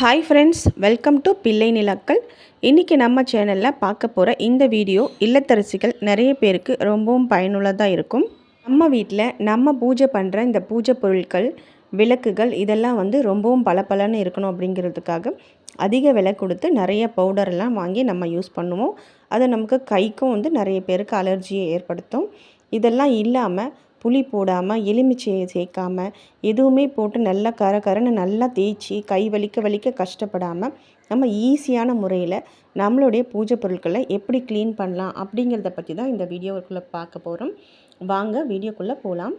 Hi friends welcome to பிள்ளை நிலாக்கள் இன்றைக்கி நம்ம சேனலில் பார்க்க போகிற இந்த வீடியோ இல்லத்தரசிகள் நிறைய பேருக்கு ரொம்பவும் பயனுள்ளதாக இருக்கும். நம்ம வீட்டில் நம்ம பூஜை பண்ணுற இந்த பூஜை பொருட்கள் விளக்குகள் இதெல்லாம் வந்து ரொம்பவும் பளபளன்னு இருக்கணும் அப்படிங்கிறதுக்காக அதிக விலை கொடுத்து நிறைய பவுடரெல்லாம் வாங்கி நம்ம யூஸ் பண்ணுவோம். அது நமக்கு கைக்கும் வந்து நிறைய பேருக்கு அலர்ஜியை ஏற்படுத்தும். இதெல்லாம் இல்லாமல் புளி போடாமல் எலுமிச்சையை சேர்க்காமல் எதுவுமே போட்டு நல்லா கர கரன்னு நல்லா தேய்ச்சி கை வலிக்க வலிக்க கஷ்டப்படாமல் நம்ம ஈஸியான முறையில் நம்மளுடைய பூஜை பொருட்களை எப்படி க்ளீன் பண்ணலாம் அப்படிங்கிறத பற்றி தான் இந்த வீடியோக்குள்ளே பார்க்க போகிறோம் வாங்க வீடியோக்குள்ளே போகலாம்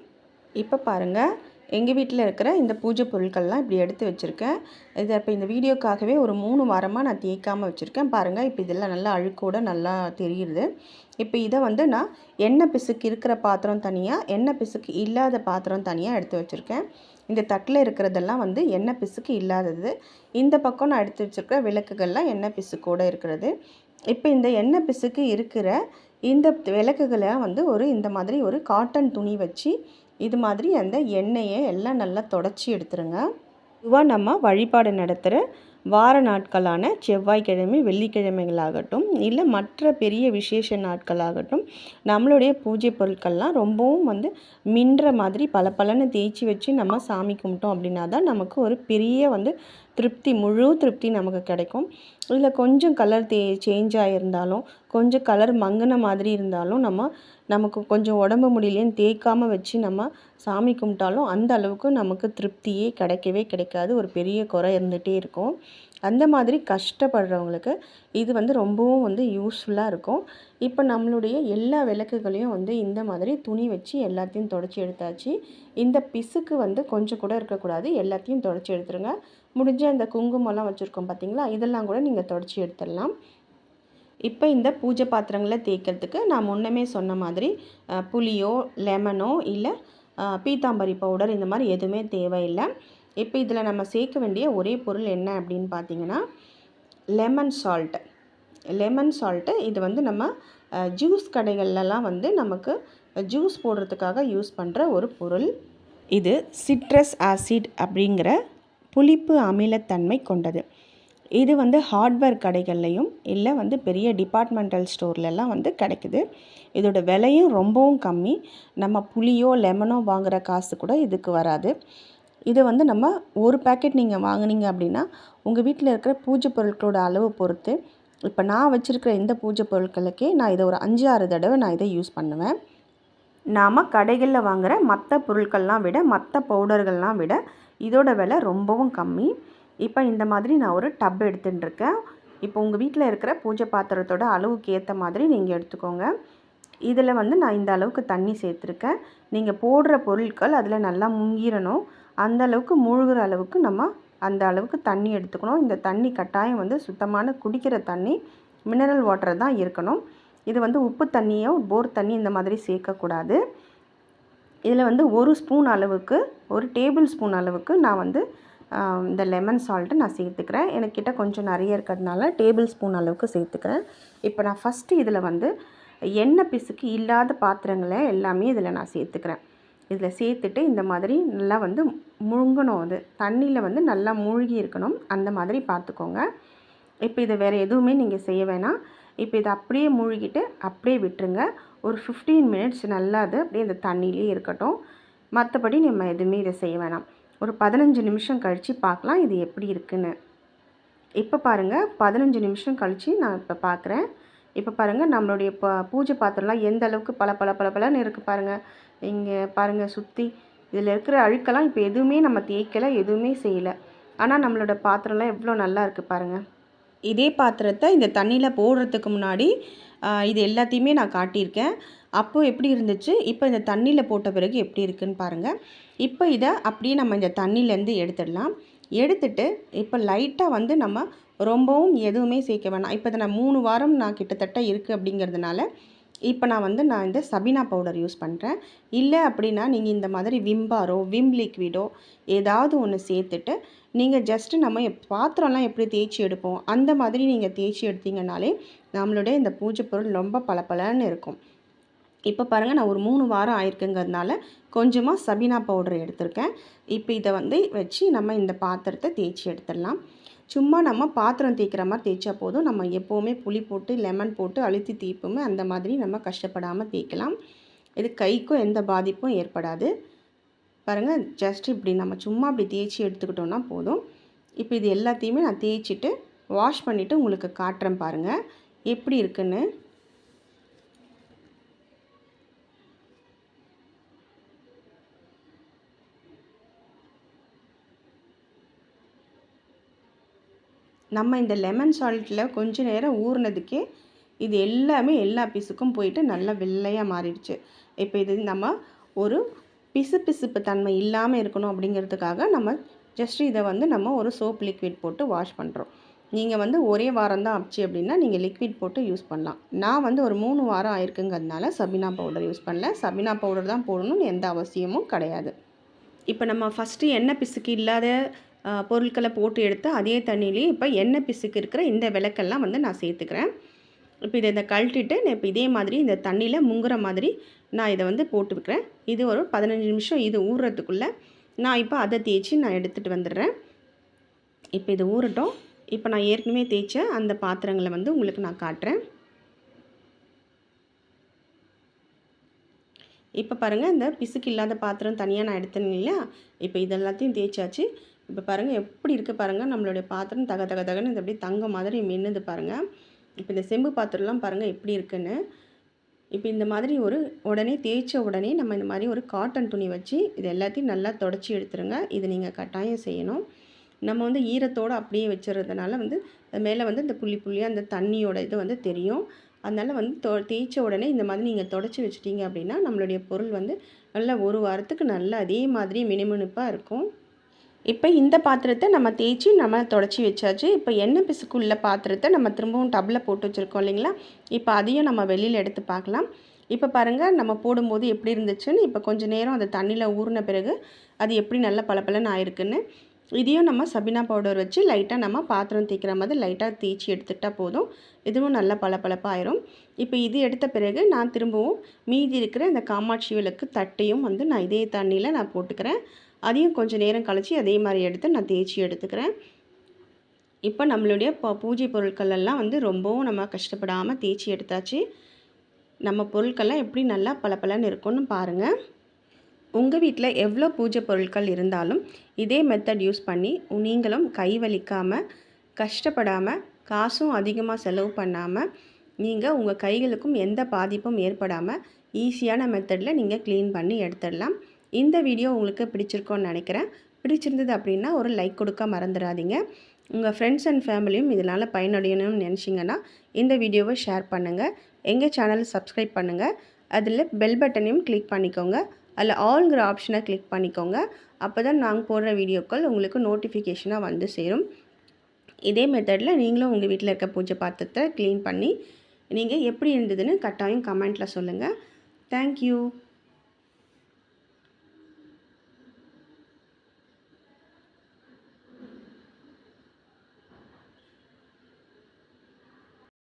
இப்போ பாருங்கள் எங்கள் வீட்டில் இருக்கிற இந்த பூஜை பொருட்கள்லாம் இப்படி எடுத்து வச்சுருக்கேன். இது இப்போ இந்த வீடியோக்காகவே ஒரு மூணு வாரமாக நான் தேய்க்காமல் வச்சுருக்கேன். பாருங்கள் இப்போ இதெல்லாம் நல்லா அழுக்கோடு நல்லா தெரியுது. இப்போ இதை வந்து நான் எண்ணெய் பிசுக்கு இருக்கிற பாத்திரம் தனியாக எண்ணெய் பிசுக்கு இல்லாத பாத்திரம் தனியாக எடுத்து வச்சுருக்கேன். இந்த தட்டில் இருக்கிறதெல்லாம் வந்து எண்ணெய் பிசுக்கு இல்லாதது. இந்த பக்கம் நான் எடுத்து வச்சுருக்கிற விளக்குகள்லாம் எண்ணெய் பிசுக்கோடு இருக்கிறது. இப்போ இந்த எண்ணெய் பிசுக்கு இருக்கிற இந்த விளக்குகளை வந்து ஒரு இந்த மாதிரி ஒரு காட்டன் துணி வச்சு இது மாதிரி அந்த எண்ணெயை எல்லாம் நல்லா தொடச்சி எடுத்துருங்க. இதுவாக நம்ம வழிபாடு நடத்துகிற வார நாட்களான செவ்வாய்க்கிழமை வெள்ளிக்கிழமைகளாகட்டும் இல்லை மற்ற பெரிய விசேஷ நாட்களாகட்டும் நம்மளுடைய பூஜை பொருட்கள்லாம் ரொம்பவும் வந்து மின்ற மாதிரி பல பலன்னு தேய்ச்சி வச்சு நம்ம சாமி கும்பிட்டோம் அப்படின்னா தான் நமக்கு ஒரு பெரிய வந்து திருப்தி முழு திருப்தி நமக்கு கிடைக்கும். இதில் கொஞ்சம் கலர் தே சேஞ்ச் ஆகியிருந்தாலும் கொஞ்சம் கலர் மங்கின மாதிரி இருந்தாலும் நம்ம நமக்கு கொஞ்சம் உடம்பு முடியலேன்னு தேய்க்காமல் வச்சு நம்ம சாமி கும்பிட்டாலும் அந்த அளவுக்கு நமக்கு திருப்தியே கிடைக்கவே கிடைக்காது. ஒரு பெரிய குறை இருந்துகிட்டே இருக்கும். அந்த மாதிரி கஷ்டப்படுறவங்களுக்கு இது வந்து ரொம்பவும் வந்து யூஸ்ஃபுல்லாக இருக்கும். இப்போ நம்மளுடைய எல்லா விளக்குகளையும் வந்து இந்த மாதிரி துணி வச்சு எல்லாத்தையும் தொடச்சி எடுத்தாச்சு. இந்த பிசுக்கு வந்து கொஞ்சம் கூட இருக்கக்கூடாது. எல்லாத்தையும் தொடச்சி எடுத்துருங்க. முடிஞ்ச அந்த குங்குமம்லாம் வச்சுருக்கோம் பார்த்தீங்களா இதெல்லாம் கூட நீங்கள் தொடச்சி எடுத்துடலாம். இப்போ இந்த பூஜை பாத்திரங்களை தேய்க்கிறதுக்கு நான் முன்னமே சொன்ன மாதிரி புளியோ லெமனோ இல்லை பீத்தாம்பரி பவுடர் இந்த மாதிரி எதுவுமே தேவையில்லை. இப்போ இதில் நம்ம சேர்க்க வேண்டிய ஒரே பொருள் என்ன அப்படின்னு பார்த்தீங்கன்னா லெமன் சால்ட்டு லெமன் சால்ட்டு இது வந்து நம்ம ஜூஸ் கடைகள்லலாம் வந்து நமக்கு ஜூஸ் போடுறதுக்காக யூஸ் பண்ணுற ஒரு பொருள். இது சிட்ரஸ் ஆசிட் அப்படிங்கிற புளிப்பு அமிலத்தன்மை கொண்டது. இது வந்து ஹார்ட்வேர் கடைகள்லையும் இல்லை வந்து பெரிய டிபார்ட்மெண்டல் ஸ்டோர்லலாம் வந்து கிடைக்குது. இதோட விலையும் ரொம்பவும் கம்மி. நம்ம புளியோ லெமனோ வாங்குகிற காசு கூட இதுக்கு வராது. இதை வந்து நம்ம ஒரு பேக்கெட் நீங்கள் வாங்கினீங்க அப்படின்னா உங்கள் வீட்டில் இருக்கிற பூஜை பொருட்களோட அளவு பொறுத்து இப்போ நான் வச்சுருக்கிற இந்த பூஜை பொருட்களுக்கே நான் இதை ஒரு அஞ்சு ஆறு தடவை நான் இதை யூஸ் பண்ணுவேன். நாம் கடைகளில் வாங்குகிற மற்ற பொருட்கள்லாம் விட மற்ற பவுடர்கள்லாம் விட இதோட விலை ரொம்பவும் கம்மி. இப்போ இந்த மாதிரி நான் ஒரு டப் எடுத்துட்டுருக்கேன். இப்போ உங்கள் வீட்டில் இருக்கிற பூஜை பாத்திரத்தோட அளவுக்கு ஏற்ற மாதிரி நீங்கள் எடுத்துக்கோங்க. இதில் வந்து நான் இந்த அளவுக்கு தண்ணி சேர்த்துருக்கேன். நீங்கள் போடுற பொருட்கள் அதில் நல்லா முங்கிடணும் அந்த அளவுக்கு மூழ்கிற அளவுக்கு நம்ம அந்த அளவுக்கு தண்ணி எடுத்துக்கணும். இந்த தண்ணி கட்டாயம் வந்து சுத்தமான குடிக்கிற தண்ணி மினரல் வாட்டர் தான் இருக்கணும். இது வந்து உப்பு தண்ணியோ போர் தண்ணி இந்த மாதிரி சேர்க்கக்கூடாது. இதில் வந்து ஒரு ஸ்பூன் அளவுக்கு ஒரு டேபிள் ஸ்பூன் அளவுக்கு நான் வந்து இந்த லெமன் சால்ட்டு நான் சேர்த்துக்கிறேன். எனக்கிட்ட கொஞ்சம் நிறைய இருக்கிறதுனால டேபிள் ஸ்பூன் அளவுக்கு சேர்த்துக்கிறேன். இப்போ நான் ஃபஸ்ட்டு இதில் வந்து எண்ணெய் பிசுக்கு இல்லாத பாத்திரங்களை எல்லாமே இதில் நான் சேர்த்துக்கிறேன். இதில் சேர்த்துட்டு இந்த மாதிரி நல்லா வந்து முழுங்கணும் அது. தண்ணியில் வந்து நல்லா மூழ்கி இருக்கணும். அந்த மாதிரி பார்த்துக்கோங்க. இப்போ இதை வேறு எதுவுமே நீங்கள் செய்ய வேணாம். இப்போ இதை அப்படியே மூழ்கிட்டு அப்படியே விட்டுருங்க. ஒரு ஃபிஃப்டீன் மினிட்ஸ் நல்லா அது அப்படியே இந்த தண்ணியிலே இருக்கட்டும். மற்றபடி நம்ம எதுவுமே இதை செய்ய வேணாம். ஒரு பதினஞ்சு நிமிஷம் கழித்து பார்க்கலாம் இது எப்படி இருக்குன்னு. இப்போ பாருங்கள் பதினஞ்சு நிமிஷம் கழித்து நான் இப்போ பார்க்குறேன். இப்போ பாருங்கள் நம்மளுடைய ப பூஜை பாத்திரம்லாம் எந்த அளவுக்கு பல பல பல பலன்னு இருக்குது பாருங்கள் இங்கே பாருங்கள் சுற்றி இதில் இருக்கிற அழுக்கெல்லாம் இப்போ எதுவுமே நம்ம தேய்க்கலை எதுவுமே செய்யலை. ஆனால் நம்மளோட பாத்திரம்லாம் எவ்வளோ நல்லா இருக்குது பாருங்கள் இதே பாத்திரத்தை இந்த தண்ணியில் போடுறதுக்கு முன்னாடி இது எல்லாத்தையுமே நான் காட்டியிருக்கேன். அப்போது எப்படி இருந்துச்சு? இப்போ இந்த தண்ணியில் போட்ட பிறகு எப்படி இருக்குதுன்னு பாருங்கள் இப்போ இதை அப்படியே நம்ம இந்த தண்ணியிலேருந்து எடுத்துடலாம். எடுத்துட்டு இப்போ லைட்டாக வந்து நம்ம ரொம்பவும் எதுவுமே சேர்க்க வேணாம். இப்போ இதை நான் மூணு வாரம் நான் கிட்டத்தட்ட இருக்குது அப்படிங்கிறதுனால இப்போ நான் வந்து நான் இந்த சபினா பவுடர் யூஸ் பண்ணுறேன். இல்லை அப்படின்னா நீங்கள் இந்த மாதிரி விம்பாரோ விம் லிக்விடோ ஏதாவது ஒன்று சேர்த்துட்டு நீங்கள் ஜஸ்ட்டு நம்ம பாத்திரம்லாம் எப்படி தேய்ச்சி எடுப்போம் அந்த மாதிரி நீங்கள் தேய்ச்சி எடுத்தீங்கனாலே நம்மளுடைய இந்த பூஜை பொருள் ரொம்ப பளபளன்னு இருக்கும். இப்போ பாருங்கள் நான் ஒரு மூணு வாரம் ஆயிருக்குங்கிறதுனால கொஞ்சமாக சபீனா பவுடர் எடுத்திருக்கேன். இப்போ இதை வந்து வச்சு நம்ம இந்த பாத்திரத்தை தேய்ச்சி எடுத்துடலாம். சும்மா நம்ம பாத்திரம் தேய்க்கிற மாதிரி தேய்ச்சா போதும். நம்ம எப்போவுமே புளி போட்டு லெமன் போட்டு அழுத்தி தேய்ப்போமே அந்த மாதிரி நம்ம கஷ்டப்படாமல் தேய்க்கலாம். இது கைக்கும் எந்த பாதிப்பும் ஏற்படாது. பாருங்கள் ஜஸ்ட் இப்படி நம்ம சும்மா அப்படி தேய்ச்சி எடுத்துக்கிட்டோன்னா போதும். இப்போ இது எல்லாத்தையுமே நான் தேய்ச்சிட்டு வாஷ் பண்ணிவிட்டு உங்களுக்கு காட்டுறேன் பாருங்கள் எப்படி இருக்குன்னு. நம்ம இந்த லெமன் சால்ட்டில் கொஞ்ச நேரம் ஊறினதுக்கே இது எல்லாமே எல்லா பீஸுக்கும் போயிட்டு நல்லா வெள்ளையாக மாறிடுச்சு. இப்போ இது நம்ம ஒரு பிசு பிசுப்பு தன்மை இல்லாமல் இருக்கணும் அப்படிங்கிறதுக்காக நம்ம ஜஸ்ட் இதை வந்து நம்ம ஒரு சோப் லிக்விட் போட்டு வாஷ் பண்ணுறோம் நீங்கள் வந்து ஒரே வாரம் தான் ஆச்சு அப்படின்னா நீங்கள் லிக்விட் போட்டு யூஸ் பண்ணலாம். நான் வந்து ஒரு மூணு வாரம் ஆயிருக்குங்கிறதுனால சபினா பவுடர் யூஸ் பண்ணல. சபினா பவுடர் தான் போடணும்னு எந்த அவசியமும் கிடையாது. இப்போ நம்ம ஃபஸ்ட்டு எண்ணெய் பிசுக்கு இல்லாத பொருட்களை போட்டு எடுத்து அதே தண்ணியிலேயே இப்போ எண்ணெய் பிசுக்கு இருக்கிற இந்த விளக்கெல்லாம் வந்து நான் சேர்த்துக்கிறேன். இப்போ இதை இதை கழட்டிட்டு நான் இப்போ இதே மாதிரி இந்த தண்ணியில் முங்குற மாதிரி நான் இதை வந்து போட்டு வைக்கிறேன். இது ஒரு பதினஞ்சு நிமிஷம் இது ஊறுறதுக்குள்ளே நான் இப்போ அதை தேய்ச்சி நான் எடுத்துகிட்டு வந்துடுறேன். இப்போ இது ஊறட்டும். இப்போ நான் ஏற்கனவே தேய்ச்ச அந்த பாத்திரங்களை வந்து உங்களுக்கு நான் காட்டுறேன். இப்போ பாருங்கள் இந்த பிசுக்கு இல்லாத பாத்திரம் தனியாக நான் எடுத்தேன் இல்லையா? இப்போ இதெல்லாத்தையும் தேய்ச்சாச்சு. இப்போ பாருங்கள் எப்படி இருக்குது பாருங்கள் நம்மளுடைய பாத்திரம் தக தக தகன்னு இது அப்படியே தங்க மாதிரி மின்னுது பாருங்கள் இப்போ இந்த செம்பு பாத்திரம்லாம் பாருங்கள் எப்படி இருக்குன்னு. இப்போ இந்த மாதிரி ஒரு உடனே தேய்ச்ச உடனே நம்ம இந்த மாதிரி ஒரு காட்டன் துணி வச்சு இது எல்லாத்தையும் நல்லா தொடச்சி எடுத்துருங்க. இது நீங்கள் கட்டாயம் செய்யணும். நம்ம வந்து ஈரத்தோடு அப்படியே வச்சுருந்தனால வந்து மேலே வந்து இந்த புள்ளி புள்ளியாக அந்த தண்ணியோட இது வந்து தெரியும். அதனால் வந்து தொ தேய்ச்ச உடனே இந்த மாதிரி நீங்கள் தொடச்சி வச்சிட்டிங்க அப்படின்னா நம்மளுடைய பொருள் வந்து நல்லா ஒரு வாரத்துக்கு நல்லா அதே மாதிரி மினுமினுப்பாக இருக்கும். இப்போ இந்த பாத்திரத்தை நம்ம தேய்ச்சி நம்ம தொடச்சி வச்சாச்சு. இப்போ எண்ணெய் பிசுக்குள்ள பாத்திரத்தை நம்ம திரும்பவும் டப்பில் போட்டு வச்சுருக்கோம் இல்லைங்களா? இப்போ அதையும் நம்ம வெளியில் எடுத்து பார்க்கலாம். இப்போ பாருங்கள் நம்ம போடும்போது எப்படி இருந்துச்சுன்னு இப்போ கொஞ்சம் நேரம் அந்த தண்ணியில் ஊறின பிறகு அது எப்படி நல்ல பளபளன்னு ஆயிருக்குன்னு இதையும் நம்ம சபினா பவுடர் வச்சு லைட்டாக நம்ம பாத்திரம் தேய்க்கிற மாதிரி லைட்டாக தேய்ச்சி எடுத்துட்டால் போதும். இதுவும் நல்ல பளபளப்பாயிரும். இப்போ இது எடுத்த பிறகு நான் திரும்பவும் மீதி இருக்கிற இந்த காமாட்சி விளக்கு தட்டையும் வந்து நான் இதே தண்ணியில் நான் போட்டுக்கிறேன். அதையும் கொஞ்சம் நேரம் கழித்து அதே மாதிரி எடுத்து நான் தேய்ச்சி எடுத்துக்கிறேன். இப்போ நம்மளுடைய பூஜை பொருட்கள் எல்லாம் வந்து ரொம்பவும் நம்ம கஷ்டப்படாமல் தேய்ச்சி எடுத்தாச்சு. நம்ம பொருட்கள்லாம் எப்படி நல்லா பளபளன்னு இருக்கும்னு பாருங்கள் உங்கள் வீட்டில் எவ்வளோ பூஜை பொருட்கள் இருந்தாலும் இதே மெத்தட் யூஸ் பண்ணி நீங்களும் கை வலிக்காமல் கஷ்டப்படாமல் காசும் அதிகமாக செலவு பண்ணாமல் நீங்கள் உங்கள் கைகளுக்கும் எந்த பாதிப்பும் ஏற்படாமல் ஈஸியான மெத்தடில் நீங்கள் க்ளீன் பண்ணி எடுத்துடலாம். இந்த வீடியோ உங்களுக்கு பிடிச்சிருக்கோன்னு நினைக்கிறேன். பிடிச்சிருந்தது அப்படின்னா ஒரு லைக் கொடுக்க மறந்துடாதீங்க. உங்கள் ஃப்ரெண்ட்ஸ் அண்ட் ஃபேமிலியும் இதனால் பயனடையணும்னு நினச்சிங்கன்னா இந்த வீடியோவை ஷேர் பண்ணுங்கள் எங்கள் சேனலை சப்ஸ்கிரைப் பண்ணுங்கள் அதில் பெல் பட்டனையும் கிளிக் பண்ணிக்கோங்க. அதில் ஆல்ங்கிற ஆப்ஷனை கிளிக் பண்ணிக்கோங்க. அப்போ தான் நாங்கள் போடுற வீடியோக்கள் உங்களுக்கு நோட்டிஃபிகேஷனாக வந்து சேரும். இதே மெத்தடில் நீங்களும் உங்கள் வீட்டில் இருக்க பூஜை பாத்திரத்தை க்ளீன் பண்ணி நீங்கள் எப்படி இருந்ததுன்னு கட்டாயம் கமெண்ட்டில் சொல்லுங்கள் தேங்க்யூ